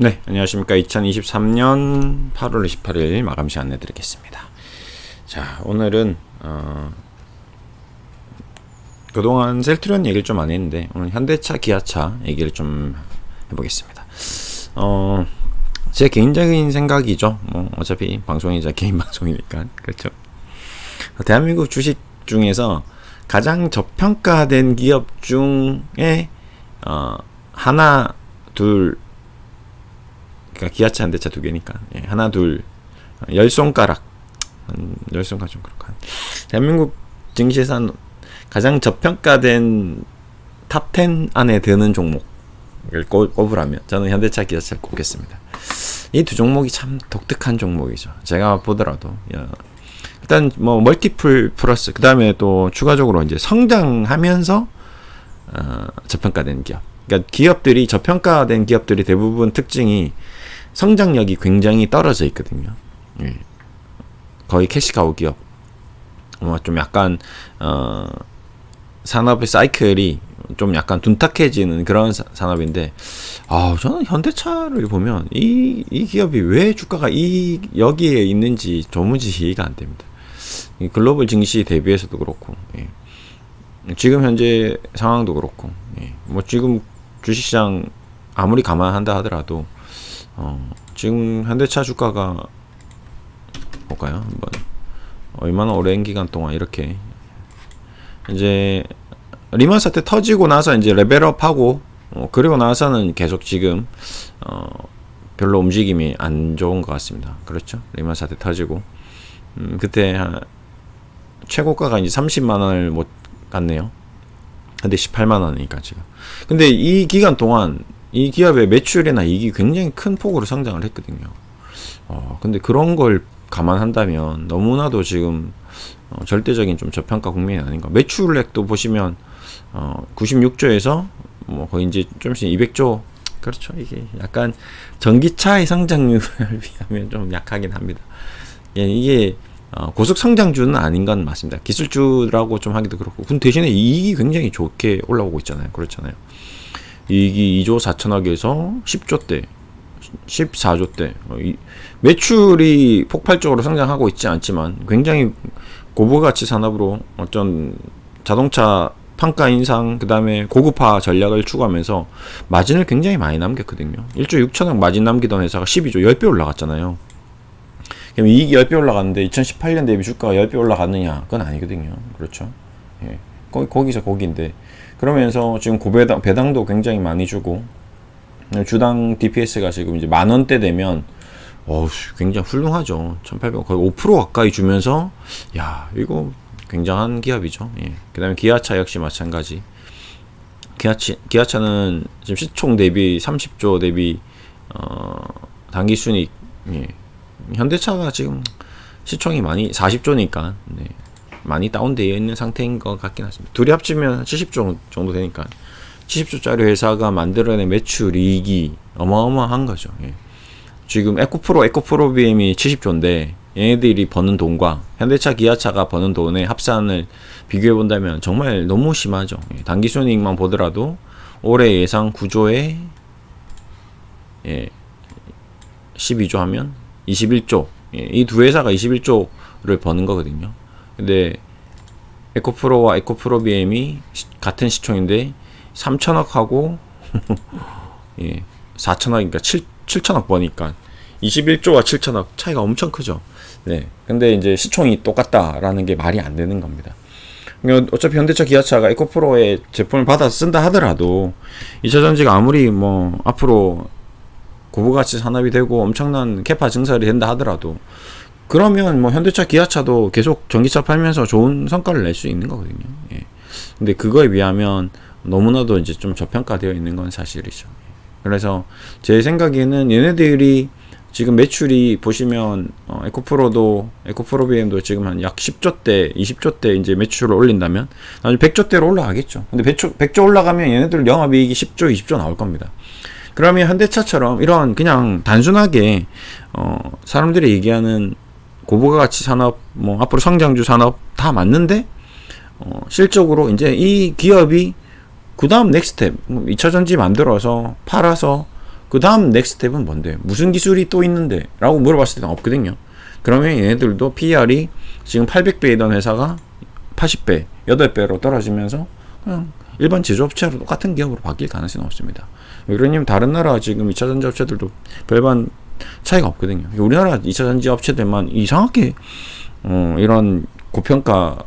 네, 안녕하십니까. 2023년 8월 28일 마감 시간 내드리겠습니다. 자, 오늘은, 어, 그동안 셀트리온 얘기를 좀 안 했는데, 오늘 현대차, 기아차 얘기를 좀 해보겠습니다. 어, 제 개인적인 생각이죠. 뭐, 어차피 방송이자 개인 방송이니까. 그렇죠. 대한민국 주식 중에서 가장 저평가된 기업 중에, 어, 하나, 둘, 그러니까 기아차 현대차 두 개니까 예, 하나 둘열 손가락 한 열 손가락 좀 그렇고 대한민국 증시에서 가장 저평가된 탑 10 안에 드는 종목을 꼽으라면 저는 현대차 기아차를 꼽겠습니다. 이 두 종목이 참 독특한 종목이죠. 제가 보더라도 일단 뭐 멀티플 플러스 그 다음에 또 추가적으로 이제 성장하면서 어, 저평가된 기업. 그러니까 기업들이 저평가된 기업들이 대부분 특징이 성장력이 굉장히 떨어져 있거든요. 예. 거의 캐시카우 기업. 뭐좀 약간 어 산업의 사이클이 좀 약간 둔탁해지는 그런 사, 산업인데 아 저는 현대차를 보면 이, 이 기업이 왜 주가가 이 여기에 있는지 도무지 이해가 안 됩니다. 글로벌 증시 대비해서도 그렇고 예. 지금 현재 상황도 그렇고 예. 뭐 지금 주식시장 아무리 감안한다 하더라도 어, 지금 현대차 주가가 볼까요? 한번 얼마나 오랜 기간 동안 이렇게 이제 리만 사태 터지고 나서 이제 레벨업하고 어, 그리고 나서는 계속 지금 어, 별로 움직임이 안 좋은 것 같습니다. 그렇죠? 리만 사태 터지고 음, 그때 한, 최고가가 이제 30만 원을 못 갔네요. 근데 18만 원이니까 지금. 근데 이 기간 동안 이 기업의 매출이나 이익이 굉장히 큰 폭으로 성장을 했거든요. 어, 근데 그런 걸 감안한다면 너무나도 지금 어, 절대적인 좀 저평가 국면이 아닌가. 매출액도 보시면 어, 96조에서 뭐 거의 이제 좀 있으면 200조 그렇죠. 이게 약간 전기차의 성장률을 비하면 좀 약하긴 합니다. 예, 이게 어, 고속 성장주는 아닌 건 맞습니다. 기술주라고 좀 하기도 그렇고. 근데 대신에 이익이 굉장히 좋게 올라오고 있잖아요. 그렇잖아요. 이익이 2조 4천억에서 10조 대, 14조대. 어, 매출이 폭발적으로 성장하고 있지 않지만 굉장히 고부가치 산업으로 어떤 자동차 판가 인상, 그 다음에 고급화 전략을 추구하면서 마진을 굉장히 많이 남겼거든요. 1조 6천억 마진 남기던 회사가 12조 10배 올라갔잖아요. 그럼 이익이 10배 올라갔는데 2018년 대비 주가가 10배 올라갔느냐? 그건 아니거든요. 그렇죠. 예. 거기, 거기서 거기인데. 그러면서 지금 고배당 배당도 굉장히 많이 주고 주당 DPS가 지금 이제 만 원대 되면 어우 굉장히 훌륭하죠. 1,800원 거의 5% 가까이 주면서 야 이거 굉장한 기업이죠. 예. 그다음에 기아차 역시 마찬가지. 기아차 기아차는 지금 시총 대비 30조 대비 어 단기 순익 예. 현대차가 지금 시총이 많이 40조니까 네. 많이 다운되어 있는 상태인 것 같긴 하습니다. 둘이 합치면 70조 정도 되니까 70조짜리 회사가 만들어낸 매출 이익이 어마어마한 거죠. 예. 지금 에코프로, 에코프로 BM이 70조인데 얘네들이 버는 돈과 현대차, 기아차가 버는 돈의 합산을 비교해 본다면 정말 너무 심하죠. 예. 단기 순이익만 보더라도 올해 예상 9조에 예. 12조 하면 21조. 예. 이 두 회사가 21조를 버는 거거든요. 근데 에코프로와 에코프로 BM이 같은 시총인데 3천억 하고 예, 4천억 그러니까 7, 7천억 버니까 21조와 7천억 차이가 엄청 크죠. 네. 근데 이제 시총이 똑같다라는 게 말이 안 되는 겁니다. 그러니까 어차피 현대차 기아차가 에코프로의 제품을 받아서 쓴다 하더라도 2차 전지가 아무리 뭐 앞으로 고부가치 산업이 되고 엄청난 캐파 증설이 된다 하더라도 그러면 뭐 현대차, 기아차도 계속 전기차 팔면서 좋은 성과를 낼 수 있는 거거든요. 예. 근데 그거에 비하면 너무나도 이제 좀 저평가되어 있는 건 사실이죠. 그래서 제 생각에는 얘네들이 지금 매출이 보시면 어, 에코프로도 에코프로 BM도 지금 한 약 10조 대, 20조 대 이제 매출을 올린다면 나중에 100조 대로 올라가겠죠. 근데 100조, 100조 올라가면 얘네들 영업이익이 10조, 20조 나올 겁니다. 그러면 현대차처럼 이런 그냥 단순하게 어, 사람들이 얘기하는 고부가 가치 산업, 뭐 앞으로 성장주 산업 다 맞는데 어, 실적으로 이제 이 기업이 그 다음 넥스텝 2차 전지 만들어서 팔아서 그 다음 넥스트 스텝은 뭔데? 무슨 기술이 또 있는데? 라고 물어봤을 때는 없거든요. 그러면 얘네들도 PR이 지금 800배이던 회사가 80배, 8배로 떨어지면서 그냥 일반 제조업체로 똑같은 기업으로 바뀔 가능성이 없습니다. 그러님 다른 나라 지금 2차 전지 업체들도 별반 차이가 없거든요. 우리나라 2차 전지 업체들만 이상하게 어, 이런 고평가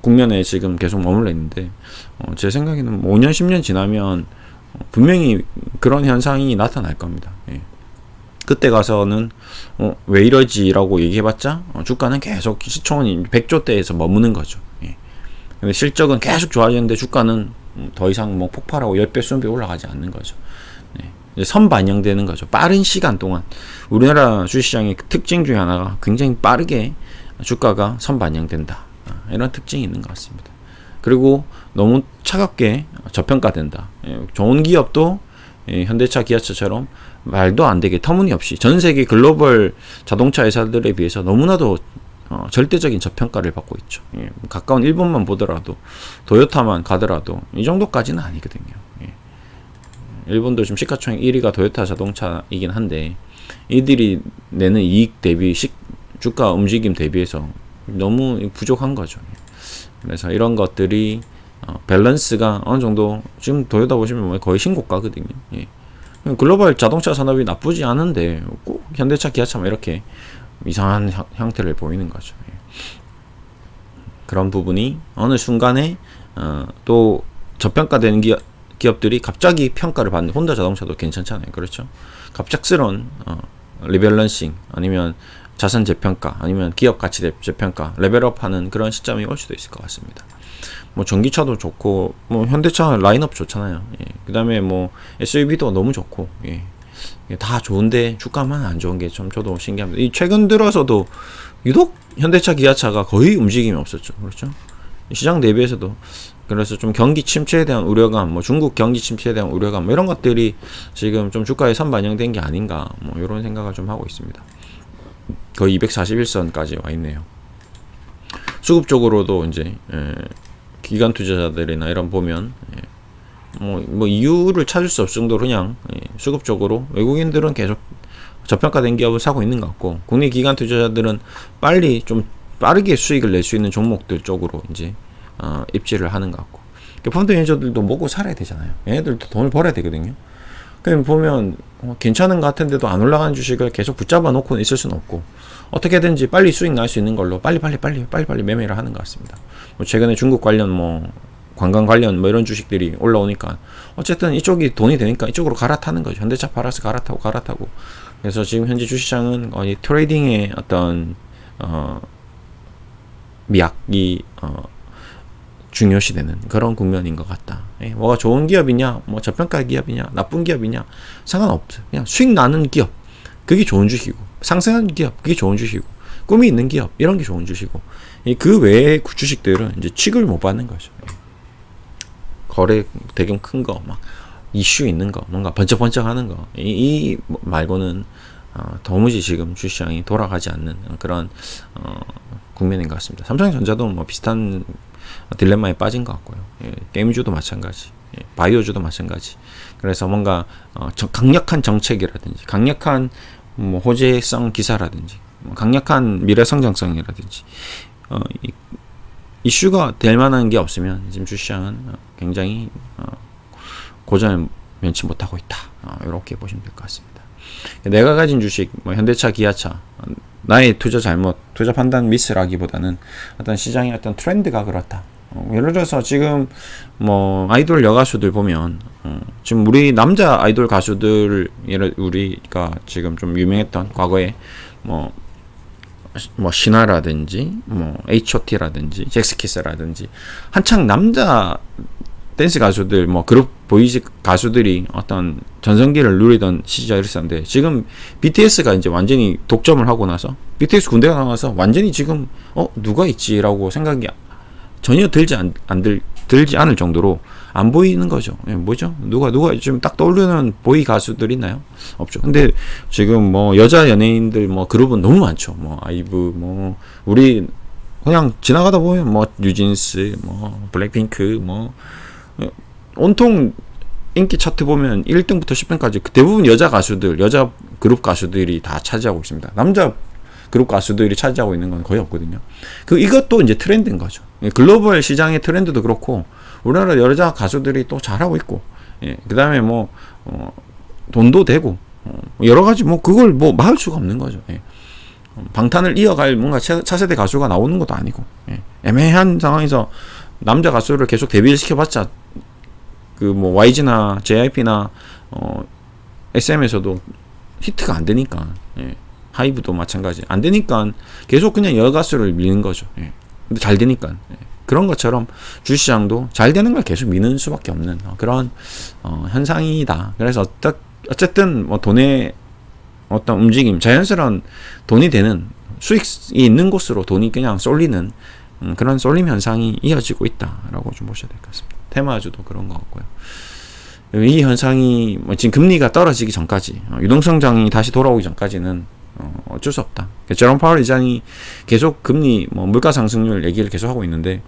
국면에 지금 계속 머물러 있는데 어, 제 생각에는 뭐 5년 10년 지나면 어, 분명히 그런 현상이 나타날 겁니다. 예. 그때 가서는 어, 왜 이러지라고 얘기해봤자 어, 주가는 계속 시총은 100조대에서 머무는 거죠. 예. 근데 실적은 계속 좋아지는데 주가는 음, 더 이상 뭐 폭발하고 10배, 20배 올라가지 않는 거죠. 네. 이제 선 반영되는 거죠. 빠른 시간 동안 우리나라 주식시장의 특징 중에 하나가 굉장히 빠르게 주가가 선 반영된다. 아, 이런 특징이 있는 것 같습니다. 그리고 너무 차갑게 저평가된다. 예, 좋은 기업도 예, 현대차, 기아차처럼 말도 안 되게 터무니없이 전 세계 글로벌 자동차 회사들에 비해서 너무나도 어, 절대적인 저평가를 받고 있죠. 예, 가까운 일본만 보더라도 도요타만 가더라도 이 정도까지는 아니거든요. 예. 일본도 지금 시가총액 1위가 도요타 자동차이긴 한데 이들이 내는 이익 대비 시, 주가 움직임 대비해서 너무 부족한 거죠. 예. 그래서 이런 것들이 어, 밸런스가 어느 정도 지금 도요타 보시면 뭐 거의 신고가거든요. 예. 글로벌 자동차 산업이 나쁘지 않은데 꼭 현대차, 기아차 뭐 이렇게 이상한 형태를 보이는 거죠. 예. 그런 부분이 어느 순간에 어, 또 저평가되는 기업, 기업들이 갑자기 평가를 받는 혼다 자동차도 괜찮잖아요. 그렇죠? 갑작스러운 어, 리밸런싱 아니면 자산 재평가 아니면 기업 가치 재평가 레벨업하는 그런 시점이 올 수도 있을 것 같습니다. 뭐 전기차도 좋고 뭐 현대차 라인업 좋잖아요. 예. 그다음에 뭐 SUV도 너무 좋고 예. 다 좋은데 주가만 안 좋은 게 좀 저도 신기합니다. 이 최근 들어서도 유독 현대차, 기아차가 거의 움직임이 없었죠. 그렇죠? 시장 대비해서도 그래서 좀 경기 침체에 대한 우려감, 뭐 중국 경기 침체에 대한 우려감, 뭐 이런 것들이 지금 좀 주가에 선반영된 게 아닌가, 뭐 이런 생각을 좀 하고 있습니다. 거의 241선까지 와 있네요. 수급 적으로도 이제 예, 기관 투자자들이나 이런 보면 예, 뭐, 뭐 이유를 찾을 수 없을 정도로 그냥 예, 수급적으로 외국인들은 계속 저평가된 기업을 사고 있는 것 같고 국내 기관 투자자들은 빨리 좀 빠르게 수익을 낼 수 있는 종목들 쪽으로 이제 어, 입지를 하는 것 같고 펀드 매니저들도 먹고 살아야 되잖아요. 얘네들도 돈을 벌어야 되거든요. 그럼 보면 어, 괜찮은 것 같은데도 안 올라가는 주식을 계속 붙잡아 놓고 있을 수는 없고 어떻게든지 빨리 수익 날 수 있는 걸로 빨리 빨리 빨리 빨리 빨리 매매를 하는 것 같습니다. 뭐 최근에 중국 관련 뭐 관광 관련 뭐 이런 주식들이 올라오니까 어쨌든 이쪽이 돈이 되니까 이쪽으로 갈아타는 거죠. 현대차 팔아서 갈아타고 갈아타고. 그래서 지금 현재 주시장은 거의 트레이딩의 어떤 어 미학이 어 중요시되는 그런 국면인 것 같다. 예, 뭐가 좋은 기업이냐, 뭐 저평가 기업이냐, 나쁜 기업이냐 상관없어. 그냥 수익 나는 기업 그게 좋은 주식이고 상승하는 기업 그게 좋은 주식이고 꿈이 있는 기업 이런 게 좋은 주식이고 그 외의 주식들은 이제 취급을 못 받는 거죠. 예. 거래 대금 큰 거, 막 이슈 있는 거, 뭔가 번쩍번쩍 하는 거, 이, 이 말고는 어, 도무지 지금 주시장이 돌아가지 않는 그런 어, 국면인 것 같습니다. 삼성전자도 뭐 비슷한 딜레마에 빠진 것 같고요. 예, 게임주도 마찬가지, 예, 바이오주도 마찬가지. 그래서 뭔가 어, 저, 강력한 정책이라든지, 강력한 뭐 호재성 기사라든지, 뭐 강력한 미래 성장성이라든지, 어, 이, 이슈가 될 만한 게 없으면 지금 주시장은 굉장히 어, 고전을 면치 못하고 있다. 어, 이렇게 보시면 될 것 같습니다. 내가 가진 주식, 뭐 현대차, 기아차, 나의 투자 잘못, 투자 판단 미스라기보다는 어떤 시장의 어떤 트렌드가 그렇다. 어, 예를 들어서 지금 뭐 아이돌 여가수들 보면 어, 지금 우리 남자 아이돌 가수들 예를 우리가 지금 좀 유명했던 과거에 뭐뭐 신화라든지 뭐 H.O.T.라든지 잭스키스라든지 한창 남자 댄스 가수들 뭐 그룹 보이즈 가수들이 어떤 전성기를 누리던 시절이 있었는데 지금 BTS가 이제 완전히 독점을 하고 나서 BTS 군대가 나와서 완전히 지금 어 누가 있지라고 생각이 전혀 들지 안, 안 들, 들지 않을 정도로 안 보이는 거죠. 예, 뭐죠? 누가 누가 지금 딱 떠오르는 보이 가수들 있나요? 없죠. 근데 지금 뭐 여자 연예인들 뭐 그룹은 너무 많죠. 뭐 아이브 뭐 우리 그냥 지나가다 보면 뭐 뉴진스 뭐 블랙핑크 뭐 온통 인기 차트 보면 1등부터 10등까지 그 대부분 여자 가수들, 여자 그룹 가수들이 다 차지하고 있습니다. 남자 그룹 가수들이 차지하고 있는 건 거의 없거든요. 그 이것도 이제 트렌드인 거죠. 예, 글로벌 시장의 트렌드도 그렇고 우리나라 여자 가수들이 또 잘하고 있고, 예, 그다음에 뭐 어, 돈도 되고 어, 여러 가지 뭐 그걸 뭐 막을 수가 없는 거죠. 예. 방탄을 이어갈 뭔가 차- 차세대 가수가 나오는 것도 아니고 예. 애매한 상황에서 남자 가수를 계속 데뷔를 시켜봤자 그 뭐 YG나 JYP나 어 SM에서도 히트가 안 되니까 예. 하이브도 마찬가지 안 되니까 계속 그냥 여가수를 미는 거죠. 예. 근데 잘 되니까 예. 그런 것처럼 주시장도 잘 되는 걸 계속 미는 수밖에 없는 어, 그런 어, 현상이다. 그래서 어떠, 어쨌든 뭐 돈의 어떤 움직임, 자연스러운 돈이 되는 수익이 있는 곳으로 돈이 그냥 쏠리는 음, 그런 쏠림 현상이 이어지고 있다라고 좀 보셔야 될 것 같습니다. 테마주도 그런 것 같고요. 이 현상이 뭐 지금 금리가 떨어지기 전까지 어, 유동성장이 다시 돌아오기 전까지는 어, 어쩔 수 없다. 그러니까 제롬 파월 의장이 계속 금리 뭐 물가 상승률 얘기를 계속 하고 있는데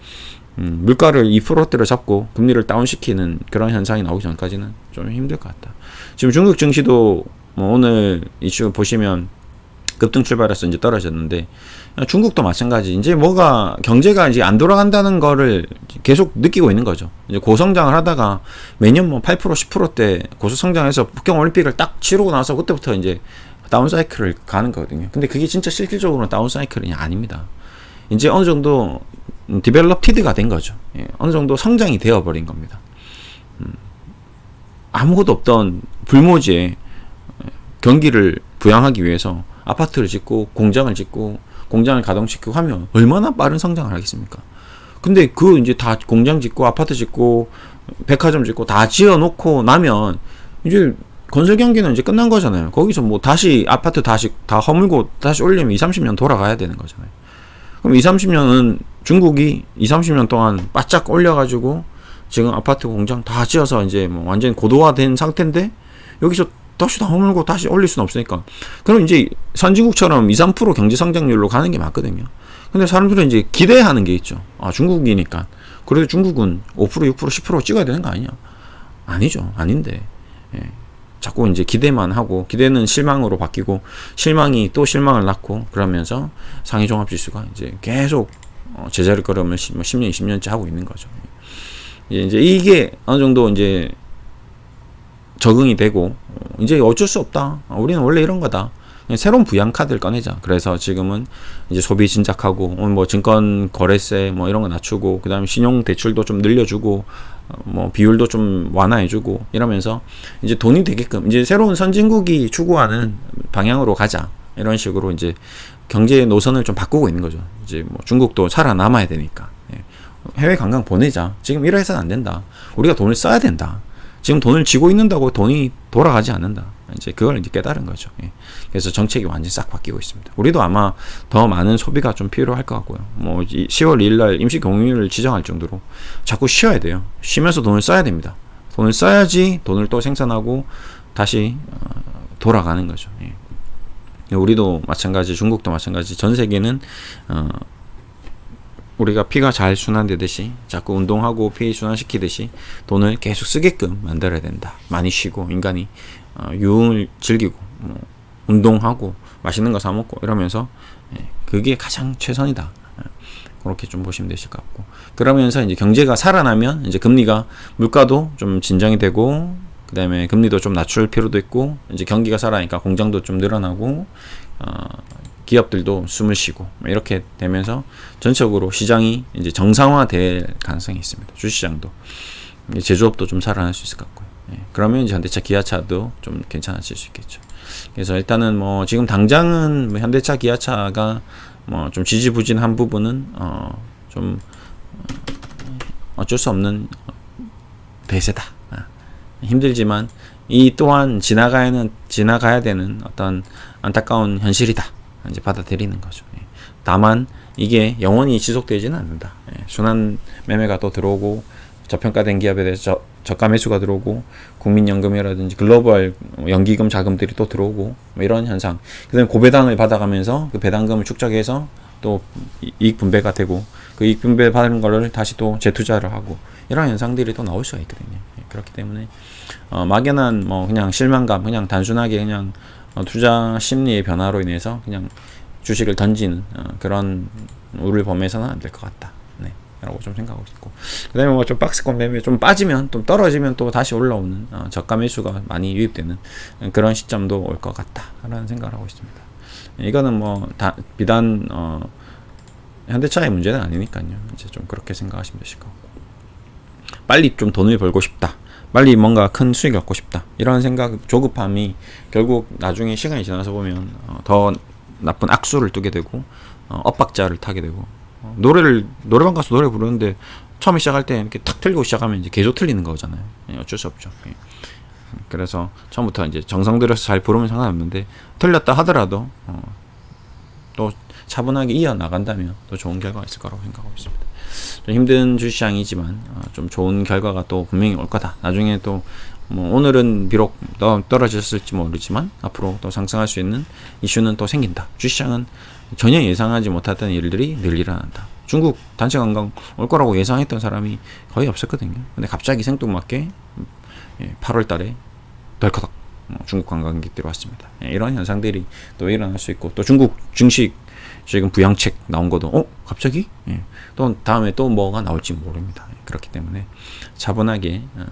음, 물가를 2%대로 잡고 금리를 다운시키는 그런 현상이 나오기 전까지는 좀 힘들 것 같다. 지금 중국 증시도 뭐 오늘 이슈 보시면 급등 출발해서 이제 떨어졌는데 중국도 마찬가지. 이제 뭐가 경제가 이제 안 돌아간다는 거를 계속 느끼고 있는 거죠. 이제 고성장을 하다가 매년 뭐 8% 10%대 고수성장해서 북경 올림픽을 딱 치르고 나서 그때부터 이제 다운 사이클을 가는 거거든요. 근데 그게 진짜 실질적으로는 다운 사이클이 아닙니다. 이제 어느 정도 디벨롭티드가 된 거죠. 예, 어느 정도 성장이 되어 버린 겁니다. 음, 아무것도 없던 불모지에 경기를 부양하기 위해서 아파트를 짓고 공장을 짓고 공장을 가동시키고 하면 얼마나 빠른 성장을 하겠습니까? 근데 그 이제 다 공장 짓고 아파트 짓고 백화점 짓고 다 지어 놓고 나면 이제 건설 경기는 이제 끝난 거잖아요. 거기서 뭐 다시 아파트 다시 다 허물고 다시 올리면 2, 30년 돌아가야 되는 거잖아요. 그럼 2, 30년은 중국이 2, 30년 동안 바짝 올려 가지고 지금 아파트 공장 다 지어서 이제 뭐 완전 고도화된 상태인데 여기서 다시 다 허물고 다시 올릴 수는 없으니까. 그럼 이제 선진국처럼 2, 3% 경제 성장률로 가는 게 맞거든요. 근데 사람들은 이제 기대하는 게 있죠. 아, 중국이니까. 그래도 중국은 5%, 6%, 10% 찍어야 되는 거 아니냐? 아니죠. 아닌데. 예. 자꾸 이제 기대만 하고 기대는 실망으로 바뀌고 실망이 또 실망을 낳고 그러면서 상위 종합 지수가 이제 계속 어, 제자리 걸음을 10년, 20년째 하고 있는 거죠. 예, 이제 이게 어느 정도 이제 적응이 되고 어, 이제 어쩔 수 없다. 아, 우리는 원래 이런 거다. 새로운 부양 카드를 꺼내자. 그래서 지금은 이제 소비 진작하고 오늘 뭐 증권 거래세 뭐 이런 거 낮추고 그다음에 신용 대출도 좀 늘려주고 어, 뭐 비율도 좀 완화해주고 이러면서 이제 돈이 되게끔 이제 새로운 선진국이 추구하는 방향으로 가자 이런 식으로 이제 경제 노선을 좀 바꾸고 있는 거죠. 이제 뭐 중국도 살아남아야 되니까 예. 해외 관광 보내자. 지금 이러 해서는 안 된다. 우리가 돈을 써야 된다. 지금 돈을 쥐고 있는다고 돈이 돌아가지 않는다. 이제 그걸 이제 깨달은 거죠. 예. 그래서 정책이 완전히 싹 바뀌고 있습니다. 우리도 아마 더 많은 소비가 좀 필요할 것 같고요. 뭐 10월 2일 날 임시 공휴일을 지정할 정도로 자꾸 쉬어야 돼요. 쉬면서 돈을 써야 됩니다. 돈을 써야지 돈을 또 생산하고 다시 어, 돌아가는 거죠. 예. 우리도 마찬가지, 중국도 마찬가지, 전 세계는 어, 우리가 피가 잘 순환되듯이 자꾸 운동하고 피 순환시키듯이 돈을 계속 쓰게끔 만들어야 된다. 많이 쉬고 인간이 어, 유흥을 즐기고 뭐, 운동하고 맛있는 거 사 먹고 이러면서 예, 그게 가장 최선이다. 예, 그렇게 좀 보시면 되실 것 같고 그러면서 이제 경제가 살아나면 이제 금리가 물가도 좀 진정이 되고 그다음에 금리도 좀 낮출 필요도 있고 이제 경기가 살아니까 공장도 좀 늘어나고 어, 기업들도 숨을 쉬고 뭐 이렇게 되면서 전적으로 시장이 이제 정상화될 가능성이 있습니다. 주시장도 제조업도 좀 살아날 수 있을 것 같고요. 예, 그러면 이제 현대차, 기아차도 좀 괜찮아질 수 있겠죠. 그래서 일단은 뭐 지금 당장은 뭐 현대차, 기아차가 뭐 좀 지지부진한 부분은 어 좀 어쩔 수 없는 대세다. 아, 힘들지만 이 또한 지나가야는 지나가야 되는 어떤 안타까운 현실이다. 이제 받아들이는 거죠. 예. 다만 이게 영원히 지속되지는 않는다. 예. 순환 매매가 또 들어오고 저평가된 기업에 대해서 저, 저가 매수가 들어오고 국민연금이라든지 글로벌 연기금 자금들이 또 들어오고 뭐 이런 현상. 그다음에 고배당을 받아가면서 그 배당금을 축적해서 또 이- 이익 분배가 되고 그 이익 분배 받은 거를 다시 또 재투자를 하고 이런 현상들이 또 나올 수가 있거든요. 예. 그렇기 때문에 어, 막연한 뭐 그냥 실망감, 그냥 단순하게 그냥 어, 투자 심리의 변화로 인해서 그냥 주식을 던지는 어, 그런 우를 범해서는 안 될 것 같다. 네. 라고 좀 생각하고 있고 그 다음에 뭐 좀 박스권 매매 좀 빠지면 좀 떨어지면 또 다시 올라오는 어, 저가 매수가 많이 유입되는 그런 시점도 올 것 같다라는 생각을 하고 있습니다. 이거는 뭐 다, 비단 어, 현대차의 문제는 아니니까요. 이제 좀 그렇게 생각하시면 되실 것 같고 빨리 좀 돈을 벌고 싶다. 빨리 뭔가 큰 수익을 얻고 싶다. 이런 생각, 조급함이 결국 나중에 시간이 지나서 보면 어, 더 나쁜 악수를 뜨게 되고 어, 엇박자를 타게 되고 어, 노래를 노래방 가서 노래 부르는데 처음에 시작할 때 이렇게 탁 틀리고 시작하면 이제 계속 틀리는 거잖아요. 예, 어쩔 수 없죠. 예. 그래서 처음부터 이제 정성 들여서 잘 부르면 상관없는데 틀렸다 하더라도 어, 또 차분하게 이어 나간다면 또 좋은 결과가 있을 거라고 생각하고 있습니다. 좀 힘든 주시장이지만 어, 좀 좋은 결과가 또 분명히 올 거다. 나중에 또 뭐 오늘은 비록 더 떨어졌을지 모르지만 앞으로 또 상승할 수 있는 이슈는 또 생긴다. 주시장은 전혀 예상하지 못했던 일들이 늘 일어난다. 중국 단체 관광 올 거라고 예상했던 사람이 거의 없었거든요. 근데 갑자기 생뚱맞게 8월 달에 덜커덕 어, 중국 관광객들이 왔습니다. 예, 이런 현상들이 또 일어날 수 있고 또 중국 증시 지금 부양책 나온 것도 어 갑자기 예. 또 다음에 또 뭐가 나올지 모릅니다. 예, 그렇기 때문에 차분하게 어,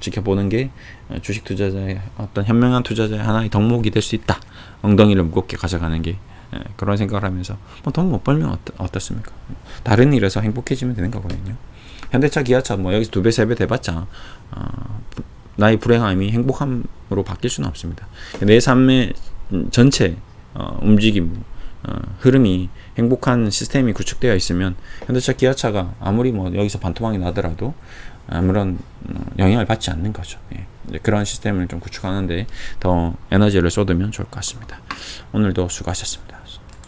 지켜보는 게 어, 주식 투자자의 어떤 현명한 투자자의 하나의 덕목이 될 수 있다. 엉덩이를 무겁게 가져가는 게 예, 그런 생각을 하면서 뭐돈못 벌면 어떠, 어떻습니까? 다른 일에서 행복해지면 되는 거거든요. 현대차, 기아차 뭐 여기서 두 배, 세 배 돼봤자 어, 나의 불행함이 행복함으로 바뀔 수는 없습니다. 내 삶의 전체 어, 움직임, 어, 흐름이 행복한 시스템이 구축되어 있으면 현대차, 기아차가 아무리 뭐 여기서 반토막이 나더라도 아무런 어, 영향을 받지 않는 거죠. 예. 이제 그런 시스템을 좀 구축하는데 더 에너지를 쏟으면 좋을 것 같습니다. 오늘도 수고하셨습니다.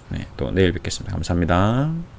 네, 또 내일 뵙겠습니다. 감사합니다.